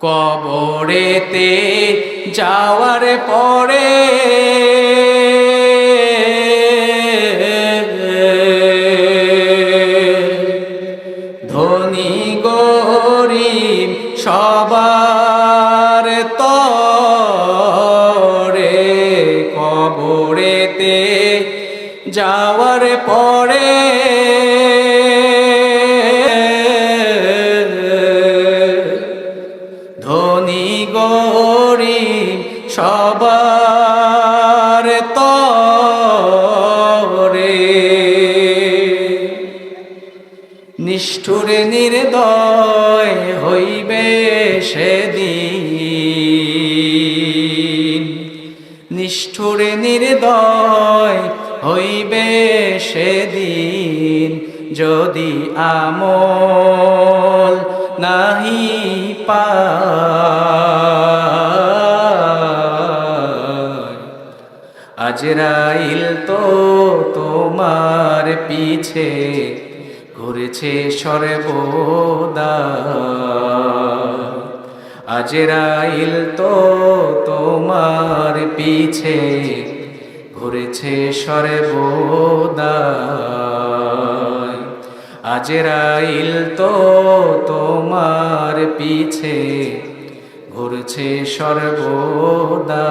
কবরেতে যাওয়ার পরে ধনী গরিব সবার তরে কবরেতে যাওয়ার পরে ধনী গরিব সবার তরে। নিষ্ঠুরে নির্দয় হইবে সেদিন। নিষ্ঠুরে নির্দয় হইবে সেদিন। যদি আমল নাহি পায় আজরাইল তো তোমার পিছে ঘুরেছে সর্বদা। আজরাইল তো তোমার পিছে ঘুরেছে সর্বদা। আজরাইল তো তোমার পিছে ঘুরছে সর্বদা।